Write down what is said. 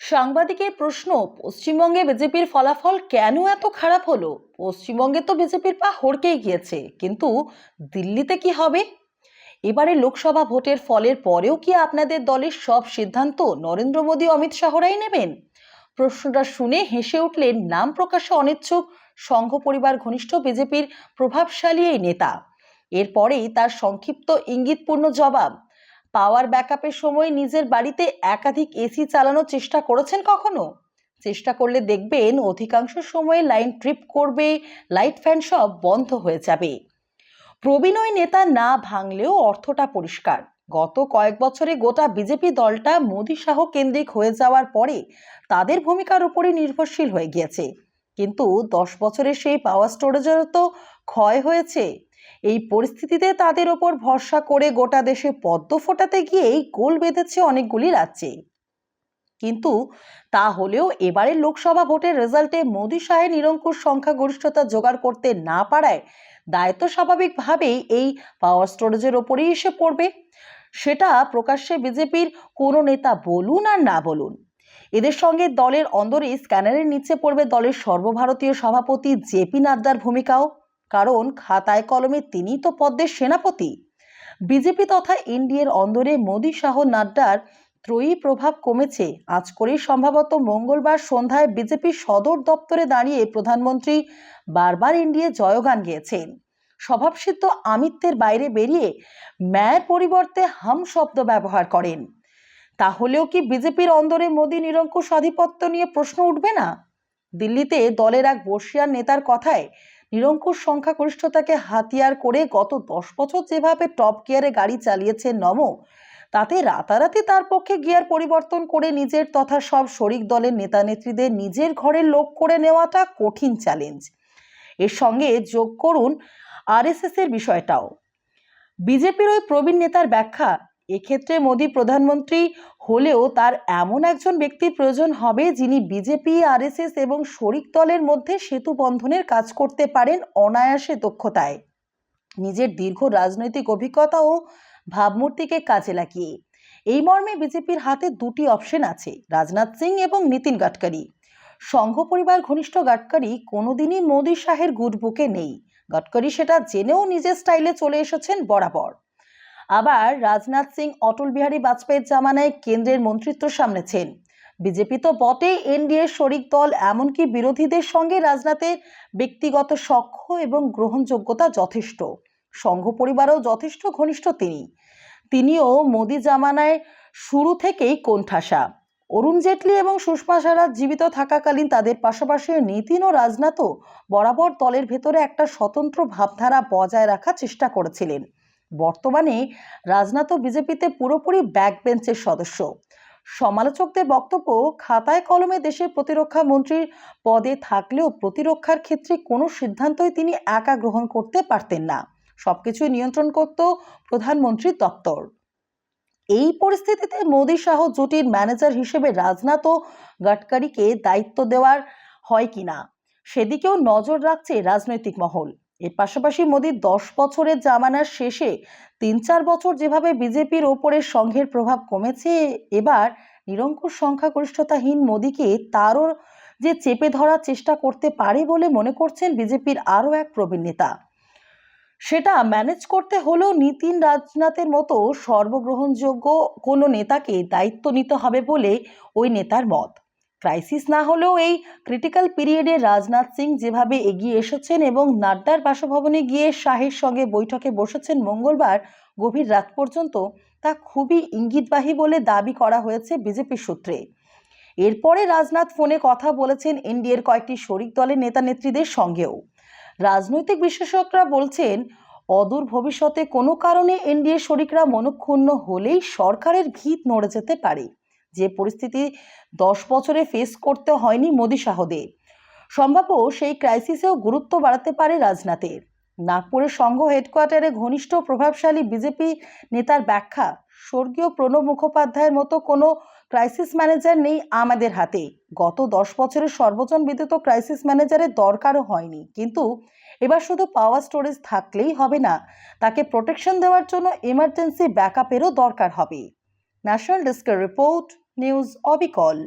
সাংবাদিকের প্রশ্ন, পশ্চিমবঙ্গে বিজেপির ফলাফল কেন এত খারাপ হলো? পশ্চিমবঙ্গে তো বিজেপির পা হড়কেই গিয়েছে, কিন্তু দিল্লিতে কি হবে? এবারে লোকসভা ভোটের ফলের পরেও কি আপনাদের দলের সব সিদ্ধান্ত নরেন্দ্র মোদী অমিত শাহরাই নেবেন? প্রশ্নটা শুনে হেসে উঠলেন নাম প্রকাশে অনিচ্ছুক সংঘ পরিবার ঘনিষ্ঠ বিজেপির প্রভাবশালী এই নেতা। এরপরেই তার সংক্ষিপ্ত ইঙ্গিতপূর্ণ জবাব পাওয়ার ব্যাকআপের সময় নিজের বাড়িতে একাধিক এসি চালানোর চেষ্টা করেছেন কখনো? চেষ্টা করলে দেখবেন অধিকাংশ সময়ে লাইন ট্রিপ করবে, লাইট ফ্যান সব বন্ধ হয়ে যাবে। প্রবীণ নেতা না ভাঙলেও অর্থটা পরিষ্কার। গত কয়েক বছরে গোটা বিজেপি দলটা মোদী শাহ কেন্দ্রিক হয়ে যাওয়ার পরে তাদের ভূমিকার উপরই নির্ভরশীল হয়ে গিয়েছে। কিন্তু দশ বছরের সেই পাওয়ার স্টোরেজেরও তো ক্ষয় হয়েছে। এই পরিস্থিতিতে তাদের ওপর ভরসা করে গোটা দেশে পদ্ম ফোটাতে গিয়েই গোল বেঁধেছে অনেকগুলি রাজ্যে। কিন্তু তা হলেও এবারের লোকসভা ভোটের রেজাল্টে মোদী শাহের নিরঙ্কুশ সংখ্যাগরিষ্ঠতা জোগাড় করতে না পারায় দায়িত্ব স্বাভাবিকভাবেই এই পাওয়ার স্টোরেজের ওপরেই এসে পড়বে। সেটা প্রকাশ্যে বিজেপির কোনো নেতা বলুন আর না বলুন। এদের সঙ্গে দলের অন্দরে স্ক্যানারের নিচে পড়বে দলের সর্বভারতীয় সভাপতি জেপি নাড্ডার ভূমিকাও। কারণ খাতায় কলমে তিনিই তো পদ্মের সেনাপতি। বিজেপি তথা এনডিএর অন্দরে মোদী শাহ নাড্ডার ত্রয়ী প্রভাব কমেছে। আজ করেই সম্ভবত মঙ্গলবার সন্ধ্যায় বিজেপি সদর দপ্তরে দাঁড়িয়ে প্রধানমন্ত্রী বারবার এনডিএ জয়গান গেয়েছেন। স্বভাবসিদ্ধ আমিত্বের বাইরে বেরিয়ে ম্যায়ের পরিবর্তে হাম শব্দ ব্যবহার করেন। তাহলেও কি বিজেপির অন্দরে মোদী নিরঙ্কুশ আধিপত্য নিয়ে প্রশ্ন উঠবে না? দিল্লিতে দলের এক বর্ষিয়ান নেতার কথায় নিরঙ্কুশ সংখ্যাগরিষ্ঠতাকে হাতিয়ার করে গত দশ বছর যেভাবে টপ গিয়ারে গাড়ি চালিয়েছে নম, তাতে রাতারাতি তার পক্ষে গিয়ার পরিবর্তন করে নিজের তথা সব শরিক দলের নেতা নেত্রীদের নিজের ঘরের লোক করে নেওয়াটা কঠিন চ্যালেঞ্জ এর সঙ্গে যোগ করুন আরএসএস এর বিষয়টাও। বিজেপির ওই প্রবীণ নেতার ব্যাখ্যা এক্ষেত্রে মোদী প্রধানমন্ত্রী হলেও তার এমন একজন ব্যক্তির প্রয়োজন হবে যিনি বিজেপি, আরএসএস এবং শরিক দলের মধ্যে সেতু বন্ধনের কাজ করতে পারেন অনায়াসে দক্ষতায়। নিজের দীর্ঘ রাজনৈতিক অভিজ্ঞতা ও ভাবমূর্তিকে কাজে লাগিয়ে। এই মর্মে বিজেপির হাতে দুটি অপশন আছে, রাজনাথ সিং এবং নীতিন গাডকারি। সংঘ পরিবার ঘনিষ্ঠ গাডকারি কোনোদিনই মোদী শাহের গুড বুকে নেই। গাডকারি সেটা জেনেও নিজের স্টাইলে চলে এসেছেন বরাবর। আবার রাজনাথ সিং, অটল বিহারী বাজপেয়ীর জামানায় কেন্দ্রের মন্ত্রিত্ব সামলেছেন। বিজেপি তো বটেই এনডিএ শরিক দল, এমনকি বিরোধীদের সঙ্গে রাজনাথের ব্যক্তিগত সখ্য এবং গ্রহণযোগ্যতা যথেষ্ট। সংঘ পরিবারও যথেষ্ট ঘনিষ্ঠ তিনি। তিনিও মোদি জামানায় শুরু থেকেই কোণঠাসা। অরুণ জেটলি এবং সুষমা স্বরাজ জীবিত থাকাকালীন তাদের পাশাপাশি নীতিন ও রাজনাথও বরাবর দলের ভেতরে একটা স্বতন্ত্র ভাবধারা বজায় রাখার চেষ্টা করেছিলেন। বর্তমানে রাজনাথও বিজেপিতে পুরোপুরি ব্যাক বেঞ্চের সদস্য। সমালোচকদের বক্তব্য, খাতায় কলমে দেশের প্রতিরক্ষা মন্ত্রীর পদে থাকলেও প্রতিরক্ষার ক্ষেত্রে কোনো সিদ্ধান্তই তিনি একা গ্রহণ করতে পারতেন না। সবকিছু নিয়ন্ত্রণ করত প্রধানমন্ত্রীর দপ্তর। এই পরিস্থিতিতে মোদী শাহ জুটির ম্যানেজার হিসেবে রাজনাথ ও গাডকারিকে দায়িত্ব দেওয়ার হয় কিনা, সেদিকেও নজর রাখছে রাজনৈতিক মহল। এর পাশাপাশি মোদীর দশ বছরের জামানার শেষে তিন চার বছর যেভাবে বিজেপির ওপরে সংঘের প্রভাব কমেছে, এবার নিরঙ্কুশ সংখ্যাগরিষ্ঠতাহীন মোদীকে তারও যে চেপে ধরার চেষ্টা করতে পারে বলে মনে করছেন বিজেপির আরও এক প্রবীণ নেতা। সেটা ম্যানেজ করতে হলেও নীতিন রাজনাথের মতো সর্বগ্রহণযোগ্য কোনো নেতাকে দায়িত্ব নিতে হবে বলে ওই নেতার মত। ক্রাইসিস না হলেও এই ক্রিটিক্যাল পিরিয়ডে রাজনাথ সিং যেভাবে এগিয়ে এসেছেন এবং নাড্ডার বাসভবনে গিয়ে শাহের সঙ্গে বৈঠকে বসেছেন মঙ্গলবার গভীর রাত পর্যন্ত, তা খুবই ইঙ্গিতবাহী বলে দাবি করা হয়েছে বিজেপির সূত্রে। এরপরে রাজনাথ ফোনে কথা বলেছেন এনডিএর কয়েকটি শরিক দলের নেতা নেত্রীদের সঙ্গেও। রাজনৈতিক বিশেষজ্ঞরা বলছেন, অদূর ভবিষ্যতে কোনো কারণে এনডিএ শরিকরা মনক্ষুণ্ণ হলেই সরকারের ভিত নড়ে যেতে পারে। যে পরিস্থিতি দশ বছরে ফেস করতে হয়নি মোদী শাহদের সম্ভাব্য সেই ক্রাইসিসেও গুরুত্ব বাড়াতে পারে রাজনাথের। নাগপুরের সংঘ হেডকোয়ার্টারে ঘনিষ্ঠ প্রভাবশালী বিজেপি নেতার ব্যাখ্যা, স্বর্গীয় প্রণব মুখোপাধ্যায়ের মতো কোনো ক্রাইসিস ম্যানেজার নেই আমাদের হাতে। গত দশ বছরের সর্বজন বিদিত ক্রাইসিস ম্যানেজারের দরকারও হয়নি। কিন্তু এবার শুধু পাওয়ার স্টোরেজ থাকলেই হবে না, তাকে প্রোটেকশন দেওয়ার জন্য এমার্জেন্সি ব্যাকআপেরও দরকার হবে। ন্যাশনাল ডেস্কের রিপোর্ট নিউজ অবিকল